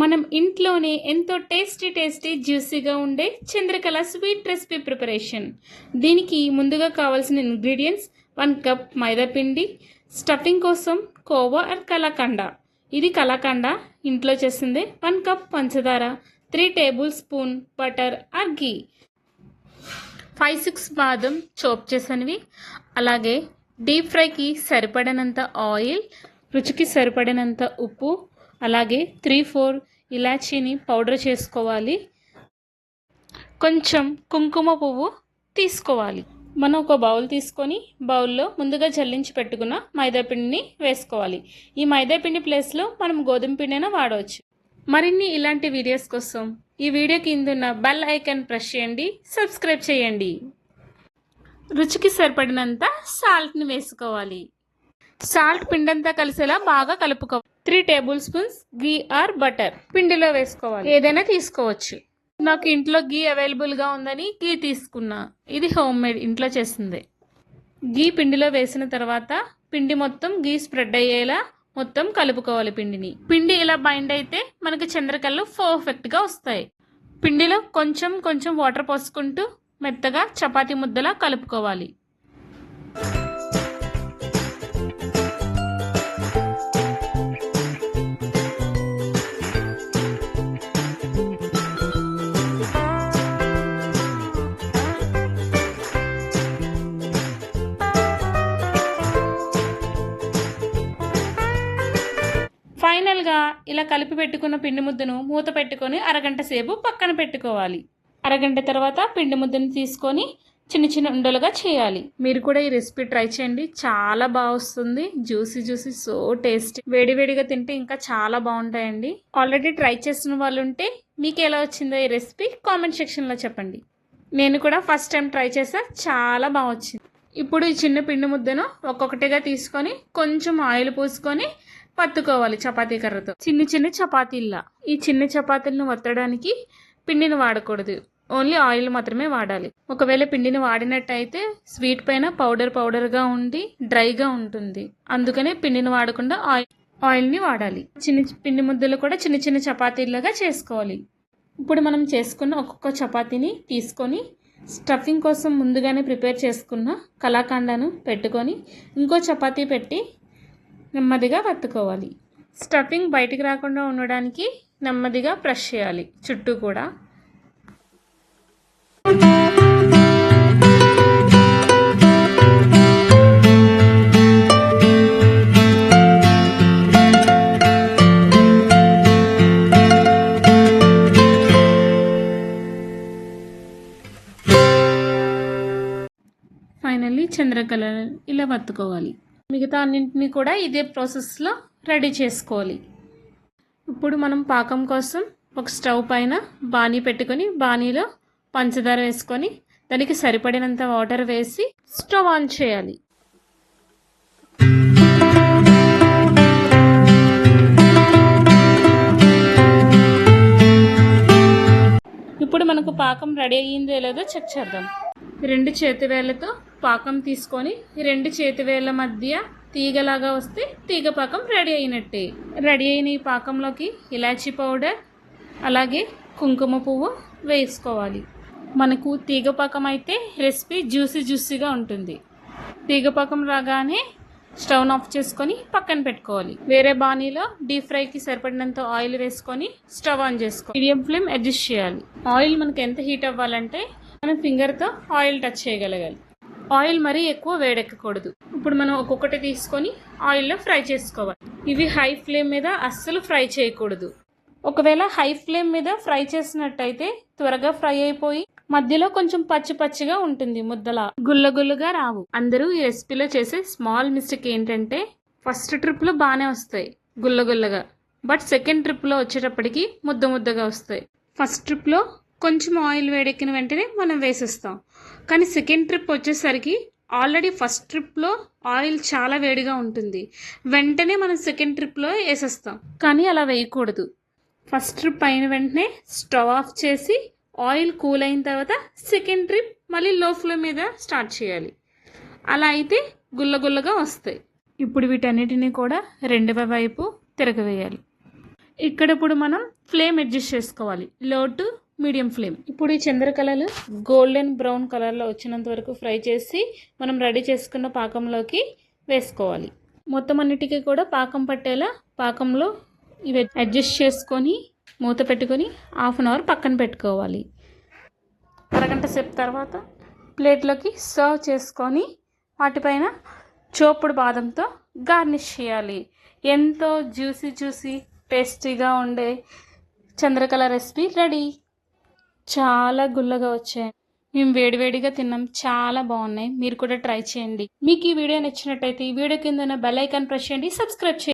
మనం ఇంట్లోనే ఎంతో టేస్టీ టేస్టీ జ్యూసీగా ఉండే చంద్రకళ స్వీట్ రెసిపీ ప్రిపరేషన్. దీనికి ముందుగా కావాల్సిన ఇంగ్రీడియంట్స్ వన్ కప్ మైదా పిండి స్టఫింగ్ కోసం కోవా అండ్ కలాకండ. ఇది కలాకండ ఇంట్లో చేసిందే వన్ కప్ పంచదార three tablespoon butter or ghee five six బాదం చోప్ చేసినవి. అలాగే డీప్ ఫ్రైకి సరిపడినంత ఆయిల్ రుచికి సరిపడినంత ఉప్పు అలాగే త్రీ ఫోర్ ఇలాచీని పౌడర్ చేసుకోవాలి. కొంచెం కుంకుమ పువ్వు తీసుకోవాలి. మనం ఒక బౌల్ తీసుకొని బౌల్లో ముందుగా జల్లించి పెట్టుకున్న మైదాపిండిని వేసుకోవాలి. ఈ మైదాపిండి ప్లేస్లో మనం గోధుమ పిండిని వాడవచ్చు. మరిన్ని ఇలాంటి వీడియోస్ కోసం ఈ వీడియో కిందున్న బెల్ ఐకాన్ ప్రెస్ చేయండి సబ్స్క్రైబ్ చేయండి. రుచికి సరిపడినంత సాల్ట్ని వేసుకోవాలి. సాల్ట్ పిండంతా కలిసేలా బాగా కలుపుకోవాలి. Three tablespoons ghee or butter పిండిలో వేసుకోవాలి. ఏదైనా తీసుకోవచ్చు. నాకు ఇంట్లో గీ అవైలబుల్గా ఉందని గీ తీసుకున్నా. ఇది హోమ్ మేడ్ ఇంట్లో చేసింది. గీ పిండిలో వేసిన తర్వాత పిండి మొత్తం గీ స్ప్రెడ్ అయ్యేలా మొత్తం కలుపుకోవాలి పిండిని. పిండి ఇలా బైండ్ అయితే మనకి చంద్రకళ్ళు పర్ఫెక్ట్గా వస్తాయి. పిండిలో కొంచెం కొంచెం వాటర్ పోసుకుంటూ మెత్తగా చపాతీ ముద్దలా కలుపుకోవాలి. ఇలా కలిపి పెట్టుకున్న పిండి ముద్దను మూత పెట్టుకొని అరగంట సేపు పక్కన పెట్టుకోవాలి. అరగంట తర్వాత పిండి ముద్దను తీసుకొని చిన్న చిన్న ఉండలుగా చేయాలి. మీరు కూడా ఈ రెసిపీ ట్రై చేయండి. చాలా బాగా వస్తుంది. Juicy juicy so tasty. వేడివేడిగా తింటే ఇంకా చాలా బాగుంటాయండి. ఆల్రెడీ ట్రై చేసిన వాళ్ళు ఉంటే మీకు ఎలా వచ్చిందో ఈ రెసిపీ కామెంట్ సెక్షన్లో చెప్పండి. నేను కూడా ఫస్ట్ టైం ట్రై చేసా. చాలా బాగా వచ్చింది. ఇప్పుడు ఈ చిన్న పిండి ముద్దను ఒక్కొక్కటిగా తీసుకొని కొంచెం ఆయిల్ పోసుకొని పత్తుకోవాలి చపాతీ కర్రతో. చిన్న చిన్న చపాతీల్లా. ఈ చిన్న చపాతీలను వత్తడానికి పిండిని వాడకూడదు. ఓన్లీ ఆయిల్ మాత్రమే వాడాలి. ఒకవేళ పిండిని వాడినట్టయితే స్వీట్ పైన పౌడర్ పౌడర్గా ఉండి డ్రైగా ఉంటుంది. అందుకనే పిండిని వాడకుండా ఆయిల్ ఆయిల్ని వాడాలి. చిన్న పిండి ముద్దలు కూడా చిన్న చిన్న చపాతీలుగా చేసుకోవాలి. ఇప్పుడు మనం చేసుకున్న ఒక్కొక్క చపాతీని తీసుకొని స్టఫింగ్ కోసం ముందుగానే ప్రిపేర్ చేసుకున్న కలాకండాను పెట్టుకొని ఇంకో చపాతీ పెట్టి నెమ్మదిగా వత్తుకోవాలి స్టఫింగ్ బయటికి రాకుండా ఉండడానికి నెమ్మదిగా ప్రెస్ చేయాలి. చుట్టూ కూడా. ఫైనల్లీ చంద్రకళ ఇలా వత్తుకోవాలి. మిగతా అన్నింటినీ కూడా ఇదే ప్రాసెస్లో రెడీ చేసుకోవాలి. ఇప్పుడు మనం పాకం కోసం ఒక స్టవ్ పైన బాణీ పెట్టుకొని బాణీలో పంచదార వేసుకొని దానికి సరిపడినంత వాటర్ వేసి స్టవ్ ఆన్ చేయాలి. ఇప్పుడు మనకు పాకం రెడీ అయ్యిందో లేదో చెక్ చేద్దాం. రెండు చేతి వేళ్ళతో పాకం తీసుకొని రెండు చేతి వేళ్ళ మధ్య తీగలాగా వస్తే తీగ పాకం రెడీ అయినట్టే. రెడీ అయిన ఈ పాకంలోకి ఇలాచీ పౌడర్ అలాగే కుంకుమ పువ్వు వేసుకోవాలి. మనకు తీగ పాకం అయితే రెసిపీ జ్యూసీ జ్యూసీగా ఉంటుంది. తీగ పాకం రాగానే స్టవ్ ఆఫ్ చేసుకొని పక్కన పెట్టుకోవాలి. వేరే బాణీలో డీప్ ఫ్రైకి సరిపడినంత ఆయిల్ వేసుకొని స్టవ్ ఆన్ చేసుకోవాలి మీడియం ఫ్లేమ్ అడ్జస్ట్ చేయాలి. ఆయిల్ మనకి ఎంత హీట్ అవ్వాలంటే మనం ఫింగర్తో ఆయిల్ టచ్ చేయగలగాలి. ఆయిల్ మరీ ఎక్కువ వేడెక్కకూడదు. ఇప్పుడు మనం ఒక్కొక్కటి తీసుకొని ఆయిల్లో ఫ్రై చేసుకోవాలి. ఇవి హై ఫ్లేమ్ మీద అస్సలు ఫ్రై చేయకూడదు. ఒకవేళ హై ఫ్లేమ్ మీద ఫ్రై చేసినట్టయితే త్వరగా ఫ్రై అయిపోయి మధ్యలో కొంచెం పచ్చి పచ్చిగా ఉంటుంది ముద్దలా. గుల్లగుల్లగా రావు. అందరూ ఈ రెసిపీలో చేసే స్మాల్ మిస్టేక్ ఏంటంటే ఫస్ట్ ట్రిప్లో బాగానే వస్తాయి గుల్లగుల్లగా బట్ సెకండ్ ట్రిప్లో వచ్చేటప్పటికి ముద్ద ముద్దగా వస్తాయి. ఫస్ట్ ట్రిప్లో కొంచెం ఆయిల్ వేడెక్కిన వెంటనే మనం వేసేస్తాం. కానీ సెకండ్ ట్రిప్ వచ్చేసరికి ఆల్రెడీ ఫస్ట్ ట్రిప్లో ఆయిల్ చాలా వేడిగా ఉంటుంది. వెంటనే మనం సెకండ్ ట్రిప్లో వేసేస్తాం. కానీ అలా వేయకూడదు. ఫస్ట్ ట్రిప్ అయిన వెంటనే స్టవ్ ఆఫ్ చేసి ఆయిల్ కూల్ అయిన తర్వాత సెకండ్ ట్రిప్ మళ్ళీ లో ఫ్లేమ్ మీద స్టార్ట్ చేయాలి. అలా అయితే గుల్లగుల్లగా వస్తాయి. ఇప్పుడు వీటన్నిటిని కూడా రెండవ వైపు తిరగవేయాలి. ఇక్కడ ఇప్పుడు మనం ఫ్లేమ్ అడ్జస్ట్ చేసుకోవాలి. లో టు మీడియం ఫ్లేమ్. ఇప్పుడు ఈ చంద్రకళలు గోల్డెన్ బ్రౌన్ కలర్లో వచ్చినంత వరకు ఫ్రై చేసి మనం రెడీ చేసుకున్న పాకంలోకి వేసుకోవాలి. మొత్తం అన్నిటికీ కూడా పాకం పట్టేలా పాకంలో ఇవి అడ్జస్ట్ చేసుకొని మూత పెట్టుకొని హాఫ్ అన్ అవర్ పక్కన పెట్టుకోవాలి. అరగంట సేపు తర్వాత ప్లేట్లోకి సర్వ్ చేసుకొని వాటిపైన చోపుడు బాదంతో గార్నిష్ చేయాలి. ఎంతో జ్యూసీ జ్యూసీ టేస్టీగా ఉండే చంద్రకళ రెసిపీ రెడీ. చాలా గుల్లగా వచ్చాయి. మేము వేడివేడిగా తిన్నాం. చాలా బాగున్నాయి. మీరు కూడా ట్రై చేయండి. మీకు ఈ వీడియో నచ్చినట్టయితే ఈ వీడియో కింద బెల్ ఐకాన్ ప్రెస్ చేయండి. సబ్స్క్రైబ్ చేయండి.